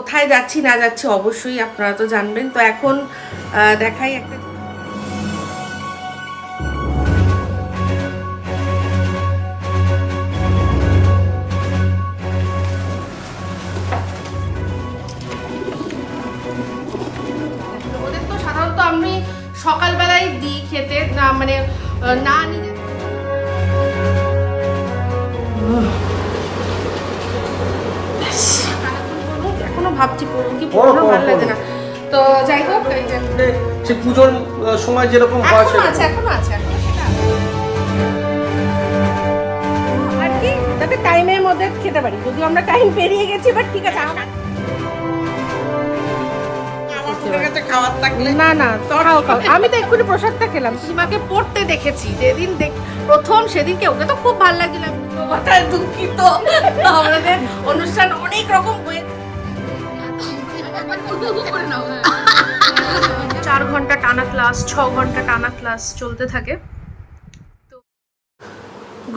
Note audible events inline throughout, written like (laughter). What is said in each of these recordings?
কোথায় যাচ্ছি, না যাচ্ছি অবশ্যই আপনারা তো জানবেন। তো এখন দেখাই একটা আমি সকালবেলায় দিই খেতে, না মানে না কি ভালো লাগে না। তো যাই হোক এই যে সে পুজোর সময় যেরকম হয় আছে সেরকম। আছে এখনও আছে। আর কি? টাইমের মধ্যে খেতে পারি। যদিও আমরা টাইম পেরিয়ে গেছি বাট ঠিক আছে আমার খাবার থাকলে না না তোরাও খাও। আমি তো এক্ষুনি প্রসাদটা খেলাম। সীমাকে পড়তে দেখেছি। যেদিন দেখ প্রথম সেদিনকে ওকে তো খুব ভালো লাগছিল কথায় দুঃখিত। আমাদের অনুষ্ঠান অনেক রকম হয়ে চার ঘণ্টা টানা ক্লাস, ছ ঘণ্টা টানা ক্লাস চলতে থাকে।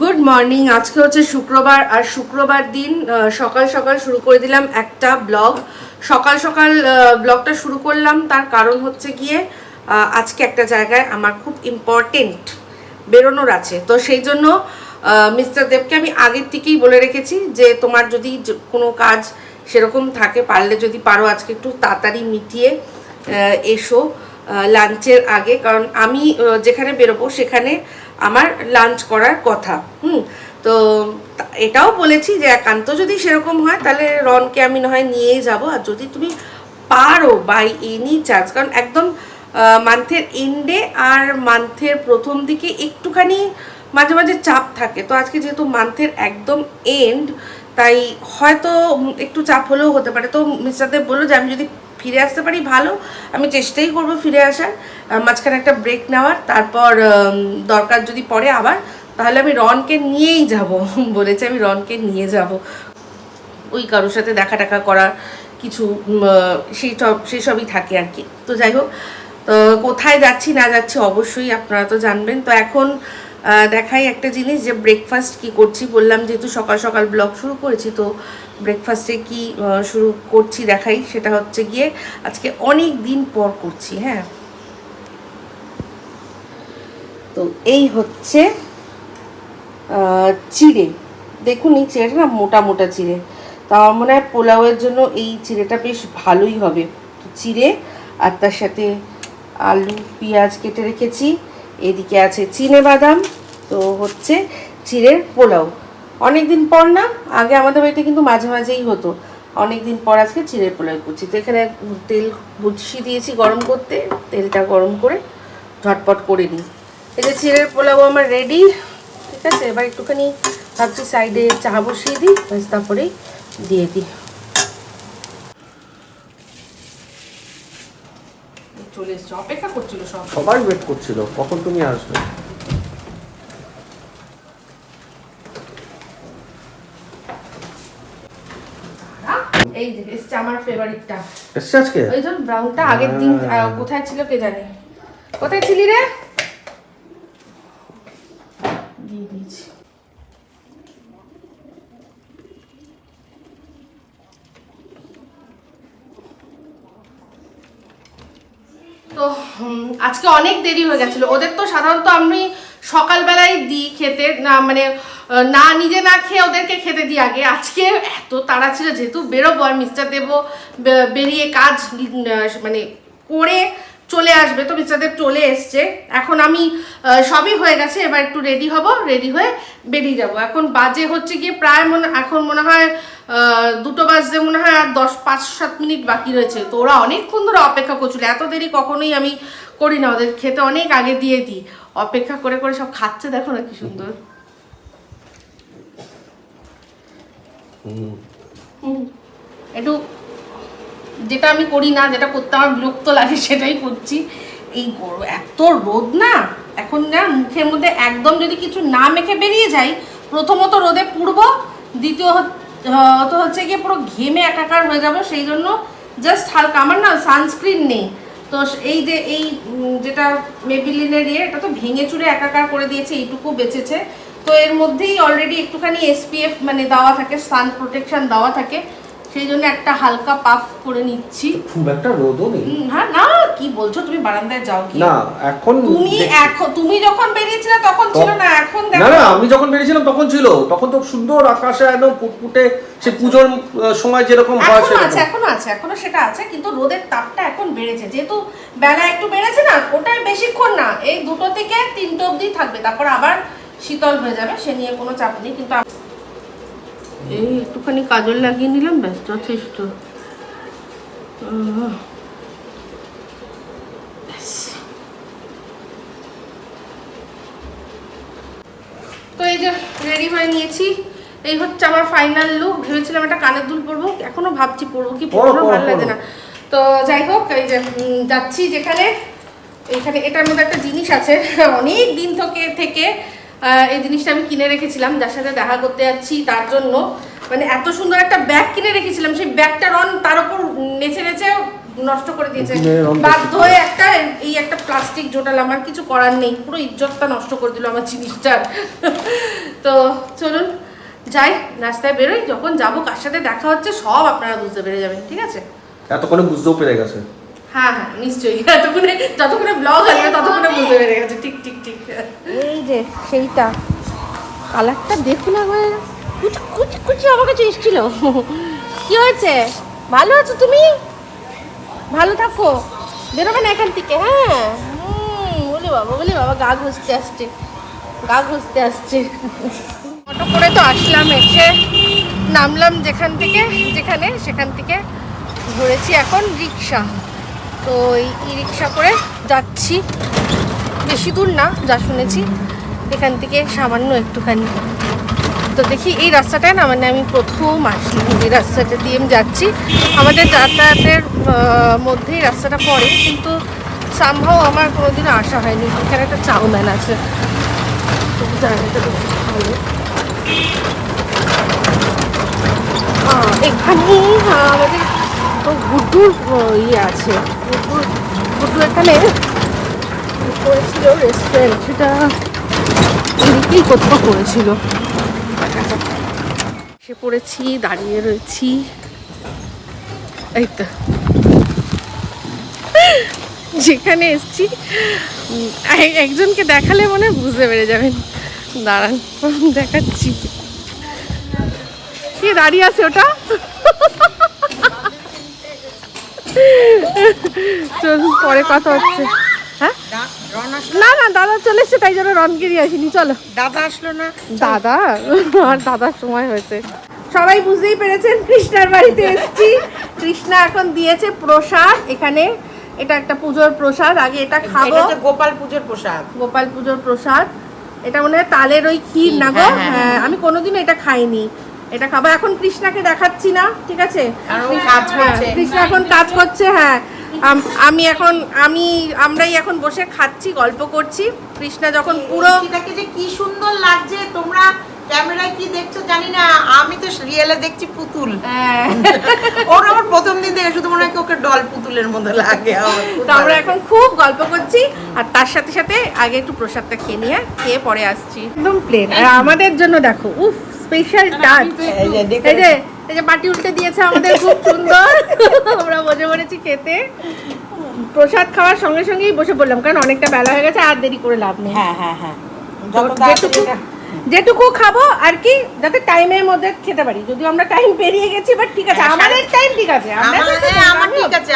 গুড মর্নিং আজকে হচ্ছে শুক্রবার, আর শুক্রবার দিন সকাল সকাল শুরু করে দিলাম একটা ব্লগ। সকাল সকাল ব্লগটা শুরু করলাম, তার কারণ হচ্ছে গিয়ে আজকে একটা জায়গায় আমার খুব ইম্পর্টেন্ট বেরোনোর আছে। তো সেই জন্য মিস্টার দেবকে আমি আগের থেকেই বলে রেখেছি যে তোমার যদি কোনো কাজ সেরকম থাকে, পারলে যদি পারো আজকে একটু তাড়াতাড়ি মিটিয়ে এসো লাঞ্চের আগে। কারণ আমি যেখানে বেরোবো সেখানে আমার লাঞ্চ করার কথা, হুম? তো এটাও বলেছি যে একান্ত যদি সেরকম হয়, তাহলে রনকে আমি না হয় নিয়েই যাব। আর যদি তুমি পারো বাই এনি চার্জ কারণ একদম মান্থের এন্ডে আর মান্থের প্রথম দিকে একটুখানি মাঝে মাঝে চাপ থাকে। তো আজকে যেহেতু মান্থের একদম এন্ড তাই হয়তো একটু চাপ হলেও হতে পারে। তো মিস্টার দেব বলল যে, আমি যদি ফিরে আসতে পারি ভালো, আমি চেষ্টাই করব ফিরে আসার। মাঝখানে একটা ব্রেক নেওয়ার। তারপর দরকার যদি পড়ে আবার, তাহলে আমি রনকে নিয়েই যাব। (laughs) বলেছে, আমি রনকে নিয়ে যাব। ওই কারোর সাথে দেখা টাকা করার কিছু সেই সব, সেই সবই থাকে আর কি। তো যাই হোক, তো কোথায় যাচ্ছি না যাচ্ছি অবশ্যই আপনারা তো জানবেন। তো এখন দেখাই একটা জিনিস যে ব্রেকফাস্ট কি করছি বললাম, যেহেতু সকাল সকাল ব্লগ শুরু করেছি, তো ব্রেকফাস্টে কি শুরু করছি দেখাই। সেটা হচ্ছে গিয়ে আজকে অনেক দিন পর করছি হ্যাঁ। তো এই হচ্ছে চিড়ে। দেখুন এই চিড়েটা না মোটা মোটা চিড়ে। তা আমার মনে হয় পোলাওয়ের জন্য এই চিড়েটা বেশ ভালোই হবে। চিড়ে আর তার সাথে আলু, পেঁয়াজ কেটে রেখেছি। এদিকে আছে চিনে বাদাম, তো হচ্ছে চিড়ের পোলাও। অনেক দিন পর না, আগে আমাদের বাড়িতে কিন্তু মাঝে মাঝেই হতো। অনেক দিন পর আজকে চিড়ের পোলাও করছি। তো এখানে তেল বসিয়ে দিয়েছি গরম করতে, তেলটা গরম করে ঝটপট করে নিই। এই যে চিড়ের পোলাও আমার রেডি ঠিক আছে? এবার একটুখানি ভাবছি সাইডে চা বসিয়ে দিই তারপরেই দিয়ে দিই। চলে এসছো অপেক্ষা করছিল সব। সবাই ওয়েট করছিল কখন তুমি আসবে? এই যে এসছে আমার ফেভারিটটা এসছে আজকে? ওই জন্য ব্রাউনটা আগের দিন কোথায় ছিল কে জানে? কোথায় ছিলি রে দিয়ে দিয়েছি তো হুম, আজকে অনেক দেরি হয়ে গেছিল। ওদের তো সাধারণত আমি সকালবেলায় দিই খেতে, না মানে না, নিজে না খেয়ে ওদেরকে খেতে দিই আগে। আজকে এত তাড়া ছিল, যেহেতু বেরোবো আর মিস্টার দেবো বেরিয়ে কাজ মানে করে চলে আসবে। তো দেব চলে এসছে। এখন আমি সবই হয়ে গেছে। এবার একটু রেডি হব। রেডি হয়ে বেরিয়ে যাব। এখন বাজে হচ্ছে গিয়ে প্রায় মনে এখন মনে হয় দুটো বাজতে মনে হয় আর দশ পাঁচ সাত মিনিট বাকি রয়েছে। তো ওরা অনেকক্ষণ ধরে অপেক্ষা করছিল। এত দেরি কখনোই আমি করি না। ওদের খেতে অনেক আগে দিয়ে দিই। অপেক্ষা করে করে সব খাচ্ছে। দেখো না কি সুন্দর। একটু যেটা আমি করি না, যেটা করতে আমার বিরক্ত লাগে, সেটাই করছি। এই এত রোদ না? এখন না মুখের মধ্যে একদম যদি কিছু না মেখে বেরিয়ে যাই, প্রথমত রোদে পুড়ব, দ্বিতীয় তো হচ্ছে গিয়ে পুরো ঘেমে একাকার হয়ে যাব, সেই জন্য জাস্ট হালকা। আমার না সানস্ক্রিন নেই। তো এই যে, এই যেটা মেবিলিনের ইয়ে এটা তো ভেঙে চুরে একাকার করে দিয়েছে, এইটুকু বেঁচেছে। তো এর মধ্যেই অলরেডি একটুখানি এসপিএফ মানে দেওয়া থাকে সান প্রোটেকশন দেওয়া থাকে। সেই জন্য একটা হালকা পাফ করে নিচ্ছি। খুব একটা রোদও নেই। হ্যাঁ না কি বলছো? তুমি বারান্দায় যাও কি না এখন তুমি এখন তুমি যখন বেরিয়েছিলে তখন ছিল না এখন দেখো। না আমি যখন বেরিয়েছিলাম তখন ছিল। তখন তো সুন্দর আকাশে একদম ফুটফুটে সে পুজোর সময় যেরকম হয় এখনও আছে এখনও আছে এখনও সেটা আছে কিন্তু রোদের তাপটা এখন বেড়েছে। যেহেতু বেলা একটু বেড়েছে না ওটাই বেশিক্ষণ না এই দুটো থেকে তিনটে অবধি থাকবে। তারপর আবার শীতল হয়ে যাবে সে নিয়ে কোনো চাপ নেই কিন্তু এই একটুখানি কাজল লাগিয়ে নিলাম ব্যাস যথেষ্ট। তো এই যে রেডি হয়ে নিয়েছি। এই হচ্ছে আমার ফাইনাল লুক ভেবেছিলাম একটা কানের দুল পরবো এখনও ভাবছি পরবো কি পরো, পরবো ভালো লাগে না। তো যাই হোক এই যে যাচ্ছি যেখানে এখানে এটার মধ্যে একটা জিনিস আছে। (laughs) অনেক দিন থেকে থেকে এই জিনিসটা আমি কিনে রেখেছিলাম যার সাথে দেখা করতে যাচ্ছি তার জন্য। মানে এত সুন্দর একটা ব্যাগ কিনে রেখেছিলাম সেই ব্যাগটা রন তার উপর নেচে নেচে নষ্ট করে দিয়েছে। বাধ্য হয়ে একটা এই একটা প্লাস্টিক জোটাল আমার কিছু করার নেই পুরো ইজ্জতটা নষ্ট করে দিল আমার জিনিসটার। তো চলুন যাই রাস্তায় বেরোই যখন যাব কার সাথে দেখা হচ্ছে সব আপনারা বুঝতে পেরে যাবেন ঠিক আছে? এতক্ষণে বুঝতেও পেরে গেছে। হ্যাঁ হ্যাঁ নিশ্চয়ই। এতক্ষণে যতক্ষণে ব্লগ আসবে ততক্ষণে বুঝতে পেরে গেছে। ঠিক ঠিক ঠিক। এই যে সেইটা। কালারটা দেখুন একবার। কুচি কুচি কুচি আমার কাছে এসেছিল। কি হয়েছে? ভালো আছো তুমি? ভালো থাকো। বেরোবে না এখান থেকে হ্যাঁ? হুম, বলি বাবা বলি বাবা গা ঘুষতে আসছে। গা ঘুষতে আসছে। অটো করে তো আসলাম এসে নামলাম যেখান থেকে যেখানে সেখান থেকে ধরেছি এখন রিক্সা। তো ই রিক্সা করে যাচ্ছি। বেশি দূর না যা শুনেছি। এখান থেকে সামান্য একটুখানি। তো দেখি এই রাস্তাটায় না মানে আমি প্রথম আসলাম এই রাস্তাটা দিয়ে আমি যাচ্ছি। আমাদের যাতায়াতের মধ্যেই রাস্তাটা পড়ে কিন্তু সামহাও আমার কোনোদিনও আসা হয়নি। এখানে একটা চাউম্যান আছে। আহ, আমাদের তো গুড্ডুর ইয়ে আছে। গুড্ডু এখানে করেছিল রেস্টুরেন্ট সেটা এদিকেই কোথাও করেছিল। সে পড়েছি, দাঁড়িয়ে রয়েছি। এই তো। যেখানে এসছি একজনকে দেখালে মনে বুঝতে পেরে যাবেন। দাঁড়ান, দেখাচ্ছি। কে দাঁড়িয়ে আছে ওটা? পরে কথা হচ্ছে। হ্যাঁ? না না দাদা চলে এসছে তাই জন্য রনগিরি আসিনি চলো। দাদা আসলো না দাদা? আর দাদার সময় হয়েছে। সবাই বুঝতেই পেরেছেন কৃষ্ণার বাড়িতে এসেছি। কৃষ্ণা এখন দিয়েছে প্রসাদ এখানে এটা একটা পুজোর প্রসাদ আগে এটা খাব। গোপাল পুজোর প্রসাদ। গোপাল পুজোর প্রসাদ। এটা মনে হয় তালের ওই ক্ষীর না গো? হ্যাঁ, হ্যাঁ, হ্যাঁ আমি কোনোদিনও এটা খাইনি। এটা খাব এখন কৃষ্ণাকে দেখাচ্ছি না ঠিক আছে? হ্যাঁ। কৃষ্ণা এখন কাজ করছে হ্যাঁ। আমি এখন আমি আমরাই এখন বসে খাচ্ছি গল্প করছি। কৃষ্ণা যখন পুরো এটাকে যে কি সুন্দর লাগছে তোমরা ক্যামেরায় কি দেখছ জানি না আমি তো রিয়েলে দেখছি পুতুল। হ্যাঁ, ওর আমার প্রথম দিন থেকে শুধু মনে হয় ওকে ডল পুতুলের মতো লাগে তো আমরা এখন খুব গল্প করছি আর তার সাথে সাথে আগে একটু প্রসাদটা খেয়ে নিয়ে খেয়ে পরে আসছি। একদম প্লেন আর আমাদের জন্য দেখো উফ স্পেশাল টাচ। এই যে। এই যে বাটি উল্টে দিয়েছে আমাদের খুব সুন্দর আমরা বসে পড়েছি খেতে প্রসাদ খাওয়ার সঙ্গে সঙ্গেই বসে পড়লাম কারণ অনেকটা বেলা হয়ে গেছে আর দেরি করে লাভ নেই হ্যাঁ হ্যাঁ হ্যাঁ যেটুকু যেটুকু খাব আর কি যাতে টাইমের মধ্যে খেতে পারি। যদিও আমরা টাইম পেরিয়ে গেছি বাট ঠিক আছে হ্যাঁ, আমাদের টাইম ঠিক আছে আমরা আমার- তো হ্যাঁ, ঠিক আছে,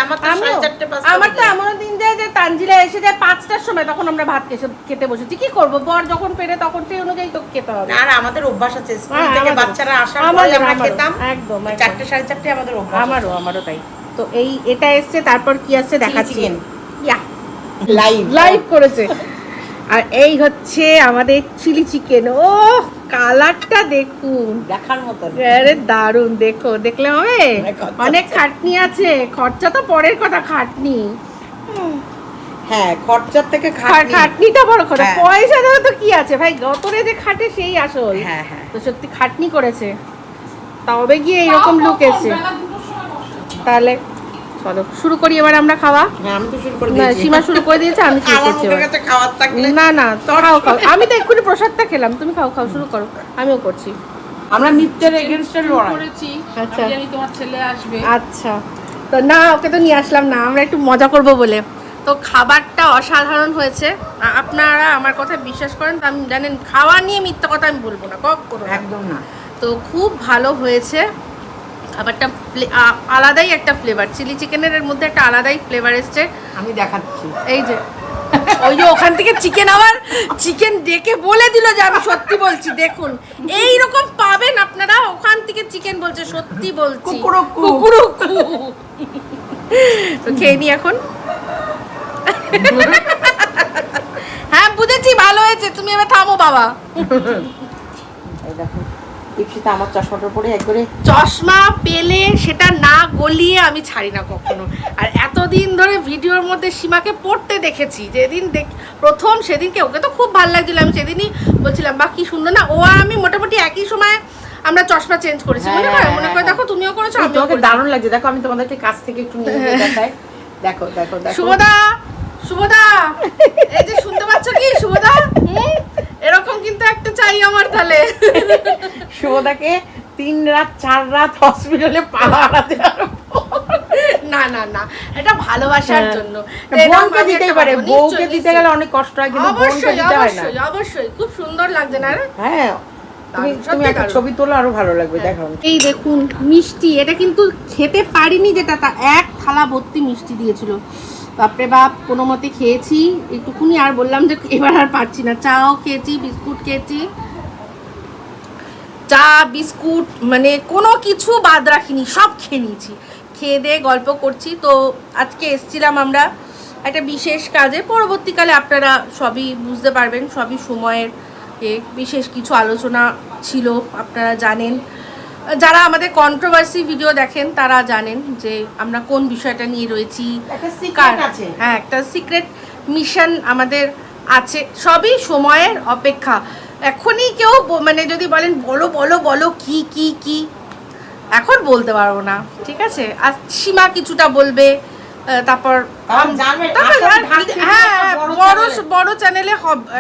আমার তো এমন দিন যায় যে তানজিলা এসে যায় পাঁচটার সময় তখন আমরা ভাত খেতে খেতে বসেছি। কি করব? বর যখন ফেরে তখন সেই অনুযায়ী তো খেতে হবে। আর আমাদের অভ্যাস আছে স্কুল হ্যাঁ, থেকে বাচ্চারা আসার পরে আমরা খেতাম। একদম। চারটে সাড়ে চারটে আমাদের অভ্যাস আমারও আমারও তাই। তো এই এটা এসছে তারপর কি আসছে দেখাচ্ছি। ইয়া। লাইভ লাইভ করেছে। আর এই হচ্ছে আমাদের চিলি চিকেন। ও কালারটা দেখুন। দেখার মতো আরে দারুণ দেখো দেখলে হবে? অনেক খাটনি আছে। খরচা তো পরের কথা খাটনি। হ্যাঁ খরচার থেকে খা- খাটনি। খাটনিটা বড় কথা হ্যাঁ। পয়সা দেওয়া তো কি আছে? ভাই গতরে যে খাটে সেই আসল। হ্যাঁ হ্যাঁ। তো সত্যি খাটনি করেছে। তবে গিয়ে এরকম লুক এসে। তাহলে চলো শুরু করি এবার আমরা খাওয়া? হ্যাঁ আমি তো শুরু করে না সীমা শুরু করে দিয়েছে আমি (laughs) শুরু করছি না না খাও খাও। আমি তো এক্ষুনি প্রসাদটা খেলাম তুমি খাও খাও শুরু করো। আমিও করছি। আমরা মিথ্যের এগেনস্টে লড়াই। করেছি। আচ্ছা। জানি তোমার ছেলে আসবে। আচ্ছা। তো না ওকে তো নিয়ে আসলাম না আমরা একটু মজা করব বলে। তো খাবারটা অসাধারণ হয়েছে। আপনারা আমার কথা বিশ্বাস করেন তো আমি জানেন খাওয়া নিয়ে মিথ্যা কথা আমি বলব না কখনো না। একদম না। তো খুব ভালো হয়েছে। খাবারটা আলাদাই একটা ফ্লেভার চিলি চিকেনের এর মধ্যে একটা আলাদাই ফ্লেভার এসছে। আমি দেখাচ্ছি। এই যে ওই যে ওখান থেকে চিকেন আবার চিকেন ডেকে বলে দিল যে আমি সত্যি বলছি দেখুন। এই রকম পাবেন আপনারা ওখান থেকে চিকেন বলছে সত্যি বলছি। কুকুরুকু। তো খেয়ে নি এখন। হ্যাঁ বুঝেছি ভালো হয়েছে। তুমি এবার থামো বাবা। এই দেখো দীপশিতা আমার চশমাটার পরে একবারে চশমা পেলে সেটা না গলিয়ে আমি ছাড়ি না কখনো। আর এতদিন ধরে ভিডিওর মধ্যে সীমাকে পড়তে দেখেছি যেদিন দেখ প্রথম সেদিনকে ওকে তো খুব ভালো লাগছিল আমি সেদিনই বলছিলাম বা কি সুন্দর। না ও আর আমি মোটামুটি একই সময় আমরা চশমা চেঞ্জ করেছি মনে করে মনে করে দেখো তুমিও করেছ আমিও করেছি। দারুণ লাগছে। দেখো আমি তোমাদেরকে কাছ থেকে একটু নিয়ে দেখাই। দেখো দেখো দেখো। শুভদা শুভদা এই যে শুনতে পাচ্ছ কি? শুভদা হুম? এরকম কিন্তু একটা চাই আমার তাহলে। শুভদাকে তিন রাত চার রাত হসপিটালে পা হারাতে না না না এটা ভালোবাসার হ্যাঁ। জন্য। বোনকে একটা পারে বউকে দিতে গেলে অনেক কষ্ট হয় কিন্তু বোনকে অবশ্যই দিতে হয় না। অবশ্যই অবশ্যই খুব সুন্দর লাগছে না হ্যাঁ তুমি একটা ছবি তোলো আরও ভালো লাগবে দেখো। এই দেখুন মিষ্টি এটা কিন্তু খেতে পারিনি যেটা তা এক থালা ভর্তি মিষ্টি দিয়েছিল। বাপরে বাপ, কোনো মতে খেয়েছি, একটুকুনি আর বললাম যে এবার আর পারছি না। চাও খেয়েছি, বিস্কুট খেয়েছি। চা, বিস্কুট মানে কোনো কিছু বাদ রাখিনি, সব খেয়ে নিয়েছি। খেয়ে দিয়ে গল্প করছি, তো আজকে এসছিলাম আমরা একটা বিশেষ কাজে। পরবর্তীকালে আপনারা সবই বুঝতে পারবেন, সবই সময়ের বিশেষ কিছু আলোচনা ছিল, আপনারা জানেন। যারা আমাদের কন্ট্রোভার্সি ভিডিও দেখেন তারা জানেন যে আমরা কোন বিষয়টা নিয়ে রয়েছি। হ্যাঁ একটা সিক্রেট মিশন আমাদের আছে। সবই সময়ের অপেক্ষা। এখনই কেউ মানে যদি বলেন বলো বলো বলো কি কি কি? এখন বলতে পারব না ঠিক আছে? আর সীমা কিছুটা বলবে তারপর হ্যাঁ হ্যাঁ, বড় বড় চ্যানেলে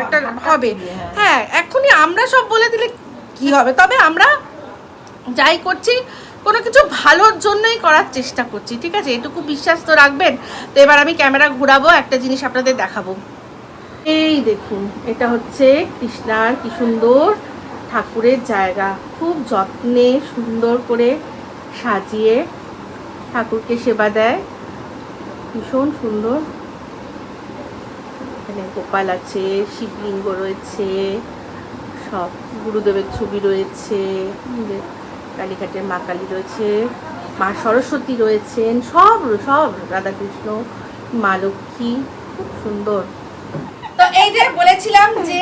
একটা হবে। হ্যাঁ। হ্যাঁ এখনই আমরা সব বলে দিলে কি হবে? তবে আমরা যাই করছি, কোনো কিছু ভালোর জন্যই করার চেষ্টা করছি, ঠিক আছে? এটুকু বিশ্বাস তো রাখবেন। তো এবার আমি ক্যামেরা ঘোরাবো, একটা জিনিস আপনাদের দেখাবো। এই দেখুন, এটা হচ্ছে কৃষ্ণার কি সুন্দর ঠাকুরের জায়গা। খুব যত্নে সুন্দর করে সাজিয়ে ঠাকুরকে সেবা দেয়। ভীষণ সুন্দর। এখানে গোপাল আছে, শিবলিঙ্গ রয়েছে, সব গুরুদেবের ছবি রয়েছে। কালীঘাটের মা কালী রয়েছে, মা সরস্বতী রয়েছেন, সব সব রাধাকৃষ্ণ, মা লক্ষ্মী, খুব সুন্দর। তো এই যে বলেছিলাম যে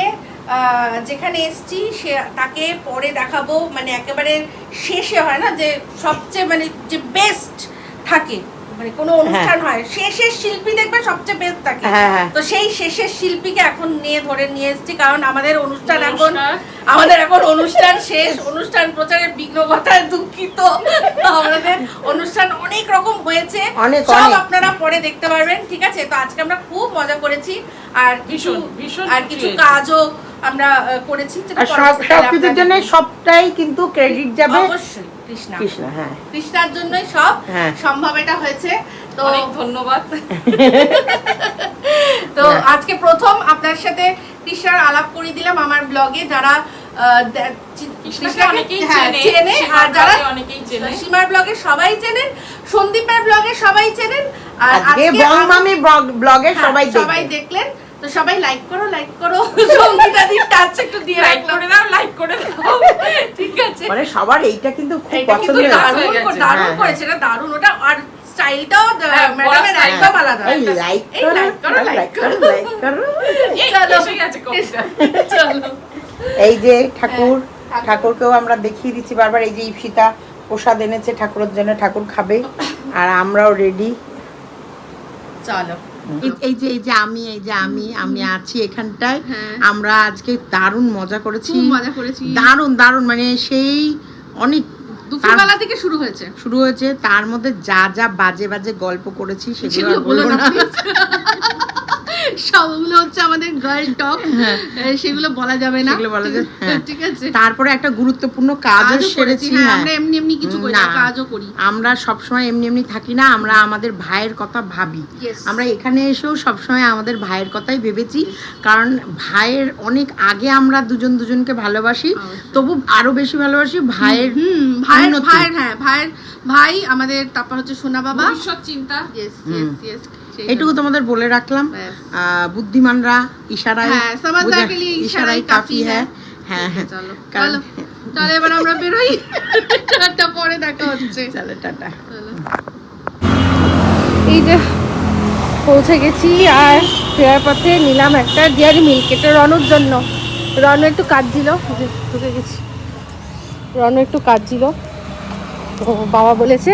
যেখানে এসছি সে, তাকে পরে দেখাবো মানে একেবারে শেষে হয় না, যে সবচেয়ে মানে যে বেস্ট থাকে। মানে কোনো অনুষ্ঠান হয়। শেষের শিল্পী দেখবে সবচেয়ে বেস্ট থাকে হ্যাঁ, হ্যাঁ। তো সেই শেষের শিল্পীকে এখন নিয়ে ধরে নিয়ে এসেছি কারণ আমাদের অনুষ্ঠান এখন আমাদের এখন অনুষ্ঠান শেষ অনুষ্ঠান প্রচারের বিঘ্ন ঘটায় দুঃখিত। আমাদের অনুষ্ঠান অনেক রকম হয়েছে। সব আপনারা পরে দেখতে পারবেন ঠিক আছে? তো আজকে আমরা খুব মজা করেছি আর কিছু আর কিছু কাজও আমরা করেছি। যেটা আর সব পরবর্তীকালে সব কিছুর আপনাদের- জন্য সবটাই কিন্তু ক্রেডিট যাবে। অবশ্যই। কৃষ্ণা। কৃষ্ণ হ্যাঁ। কৃষ্ণার জন্যই সব হ্যাঁ। সম্ভব এটা হয়েছে। তো অনেক ধন্যবাদ। (laughs) তো হ্যাঁ। আজকে প্রথম আপনার সাথে কৃষ্ণার আলাপ করে দিলাম আমার ব্লগে। যারা হ্যাঁ, সীমার ব্লগে অনেকেই চেনে। সীমার ব্লগে সবাই চেনেন সন্দীপের ব্লগে সবাই চেনেন। আর আজকে ব্লগে সবাই সবাই দেখলেন। তো সবাই লাইক করো লাইক করো। সঙ্গীতা টাচ একটু দিয়ে লাইক করে দাও লাইক করে দাও। ঠিক আছে। মানে সবার এইটা কিন্তু খুব পছন্দ হয়েছে। দারুণ দারুণ হ্যাঁ, করেছে এটা দারুণ। ওটা আর স্টাইলটাও হ্যাঁ, ম্যাডামের একদম আলাদা। এই লাইক করো like করো, লাইক করো। লাইক করো। এই চলো। এই যে ঠাকুর হ্যাঁ, ঠাকুর। ঠাকুরকেও আমরা দেখিয়ে দিচ্ছি বারবার। এই যে ইপসিতা প্রসাদ এনেছে ঠাকুরের জন্য ঠাকুর খাবে। আর আমরাও রেডি চলো। এই যে এই যে আমি এই যে আমি আমি আছি এখানটায়। হ্যাঁ। আমরা আজকে দারুণ মজা করেছি। মজা করেছি। দারুণ দারুণ মানে সেই অনেক দুপুরবেলা থেকে শুরু হয়েছে। শুরু হয়েছে। তার মধ্যে যা যা বাজে বাজে গল্প করেছি সেগুলো বলব না। (laughs) সবগুলো হচ্ছে আমাদের গার্ল টক সেগুলো বলা যাবে না। বলা যাবে, হ্যাঁ। ঠিক আছে। তারপরে একটা গুরুত্বপূর্ণ কাজও সেরেছি হ্যাঁ হ্যাঁ। আমরা এমনি এমনি কিছু করি না। কাজও করি। আমরা সবসময় এমনি এমনি থাকি না আমরা আমাদের ভাইয়ের কথা ভাবি। আমরা এখানে এসেও সবসময় আমাদের ভাইয়ের কথাই ভেবেছি কারণ ভাইয়ের অনেক আগে আমরা দুজন দুজনকে ভালোবাসি তবু আরও বেশি ভালোবাসি ভাইয়ের ভাইয়ের ভাইয়ের হ্যাঁ ভাইয়ের ভাই আমাদের তারপর হচ্ছে সোনা বাবা। চিন্তা। ইয়েস ইয়েস ইয়েস এটুকু তোমাদের বলে রাখলাম। বুদ্ধিমানরা ইশারায় হ্যাঁ, ইশারাই কাফি হ্যাঁ। হ্যাঁ। হ্যাঁ, হ্যাঁ। (laughs) চলো চলো এবার আমরা বেরোই। পরে দেখা হচ্ছে। চলো টাটা। এই যে পৌঁছে গেছি আর ফেরার পথে নিলাম একটা ডিয়ারি মিল্ক এটা রনুর জন্য। রনু একটু কাঁদছিল ঢুকে গেছি। রনু একটু কাঁদছিল। তো বাবা বলেছে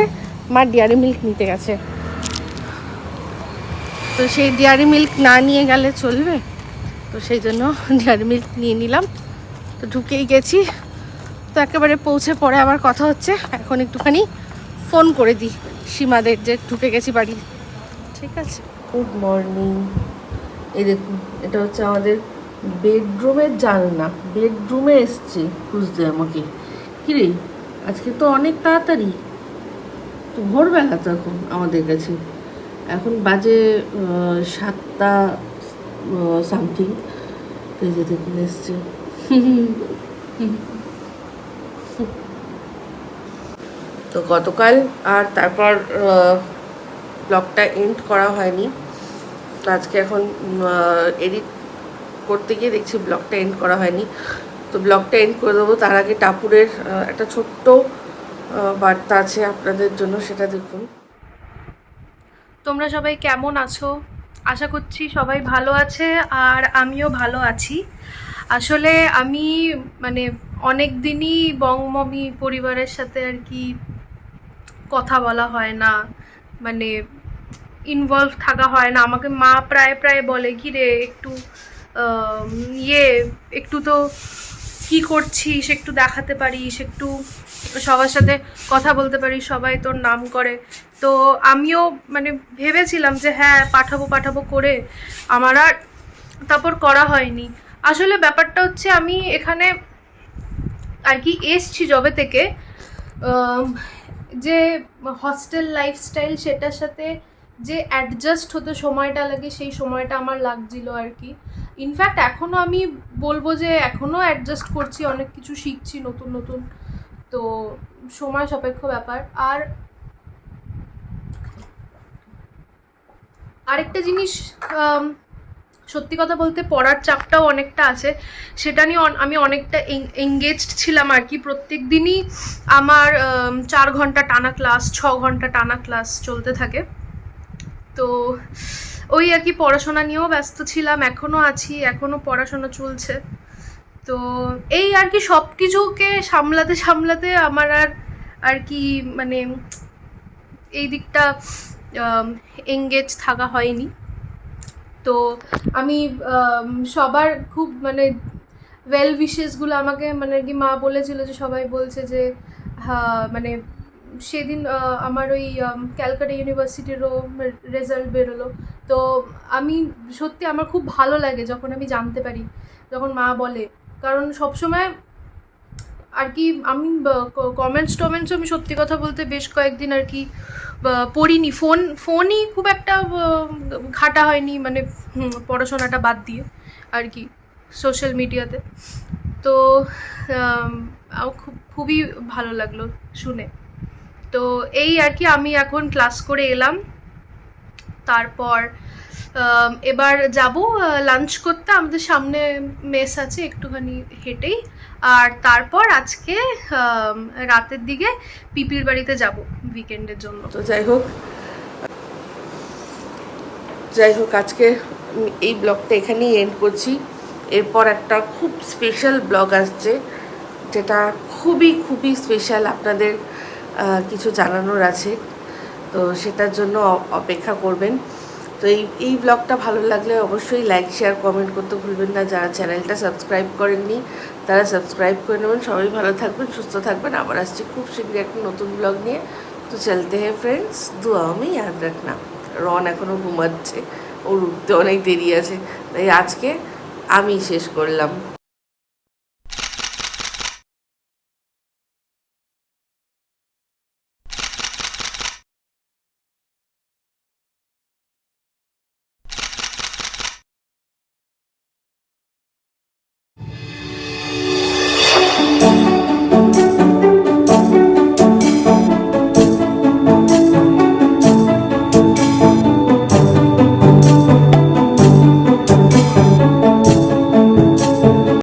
মা ডিয়ারি মিল্ক নিতে গেছে। তো সেই ডেয়ারি মিল্ক না নিয়ে গেলে চলবে। তো সেই জন্য ডেয়ারি মিল্ক নিয়ে নিলাম। তো ঢুকেই গেছি। তো একেবারে পৌঁছে পরে আবার কথা হচ্ছে। এখন একটুখানি ফোন করে দিই সীমাদের যে ঢুকে গেছি বাড়ি। ঠিক আছে? গুড মর্নিং এই দেখুন, এটা হচ্ছে আমাদের বেডরুমের জানলা। বেডরুমে এসছে খুঁজতে আমাকে। কিরে, আজকে তো অনেক তাড়াতাড়ি। তো ভোরবেলা তো এখন আমাদের কাছে। এখন বাজে সাতটা সামথিং এই এসছে। তো গতকাল আর তারপর ব্লগটা এন্ড করা হয়নি। আজকে এখন এডিট করতে গিয়ে দেখছি ব্লগটা এন্ড করা হয়নি। তো ব্লগটা এন্ড করে দেবো। তার আগে টাপুরের একটা ছোট্ট বার্তা আছে আপনাদের জন্য, সেটা দেখুন। তোমরা সবাই কেমন আছো? আশা করছি সবাই ভালো আছে আর আমিও ভালো আছি। আসলে আমি মানে অনেক দিনই বংমমি পরিবারের সাথে আর কি কথা বলা হয় না মানে ইনভলভ থাকা হয় না। আমাকে মা প্রায় প্রায় বলে, কি রে, একটু ইয়ে একটু তো কি করছিস? একটু দেখাতে পারিস, একটু সবার সাথে কথা বলতে পারিস, সবাই তোর নাম করে। তো আমিও মানে ভেবেছিলাম যে হ্যাঁ পাঠাবো পাঠাবো করে। আমার আর তারপর করা হয়নি। আসলে ব্যাপারটা হচ্ছে আমি এখানে আর কি এসছি জবে থেকে যে হস্টেল লাইফস্টাইল সেটার সাথে যে অ্যাডজাস্ট হতে সময়টা লাগে, সেই সময়টা আমার লাগছিল আর কি। ইনফ্যাক্ট এখনও আমি বলব যে এখনও অ্যাডজাস্ট করছি, অনেক কিছু শিখছি, নতুন নতুন। তো সময় সাপেক্ষ ব্যাপার। আর আরেকটা জিনিস সত্যি কথা বলতে পড়ার চাপটাও অনেকটা আছে। সেটা নিয়ে আমি অনেকটা এঙ্গেজড ছিলাম আর কি। প্রত্যেক দিনই আমার চার ঘণ্টা টানা ক্লাস, ছ ঘণ্টা টানা ক্লাস চলতে থাকে। তো ওই আর কি পড়াশোনা নিয়েও ব্যস্ত ছিলাম এখনও আছি এখনও পড়াশোনা চলছে। তো এই আর কি সব কিছুকে সামলাতে সামলাতে আমার আর আর কি মানে এই দিকটা এঙ্গেজ থাকা হয়নি। তো আমি সবার খুব মানে ওয়েল উইশেসগুলো আমাকে মানে কি মা বলেছিল যে সবাই বলছে যে মানে সেদিন আমার ওই ক্যালকাটা ইউনিভার্সিটিরও রেজাল্ট বেরোলো। তো আমি সত্যি আমার খুব ভালো লাগে যখন আমি জানতে পারি, যখন মা বলে। কারণ সবসময় আর কি আমি কমেন্টস টমেন্টস আমি সত্যি কথা বলতে বেশ কয়েকদিন আর কি পড়িনি। ফোন, ফোনই খুব একটা ঘাটা হয়নি মানে পড়াশোনাটা বাদ দিয়ে আর কি সোশ্যাল মিডিয়াতে তো। খুব, খুবই ভালো লাগল শুনে। তো এই আর কি, আমি এখন ক্লাস করে এলাম। তারপর এবার যাব লাঞ্চ করতে। আমাদের সামনে মেস আছে, একটুখানি হেঁটেই। আর তারপর আজকে রাতের দিকে পিপির বাড়িতে যাব উইকেন্ডের জন্য। তো যাই হোক যাই হোক, আজকে এই ব্লগটা এখানেই এন্ড করছি। এরপর একটা খুব স্পেশাল ব্লগ আসছে, যেটা খুবই খুবই স্পেশাল আপনাদের কিছু জানানোর আছে। তো সেটার জন্য অপেক্ষা করবেন। তো এই এই ব্লগটা ভালো লাগলে অবশ্যই লাইক শেয়ার কমেন্ট করতে ভুলবেন না। যারা চ্যানেলটা সাবস্ক্রাইব করেননি, তারা সাবস্ক্রাইব করে নেবেন। সবাই ভালো থাকবেন, সুস্থ থাকবেন। আবার আসছি খুব শীঘ্রই একটা নতুন ব্লগ নিয়ে। তো চলতে হ্যাঁ ফ্রেন্ডস দুয়া আমি ইয়াদ রাখনা রন এখনও ঘুমাচ্ছে। ওর উঠতে অনেক দেরি আছে। তাই আজকে আমি শেষ করলাম।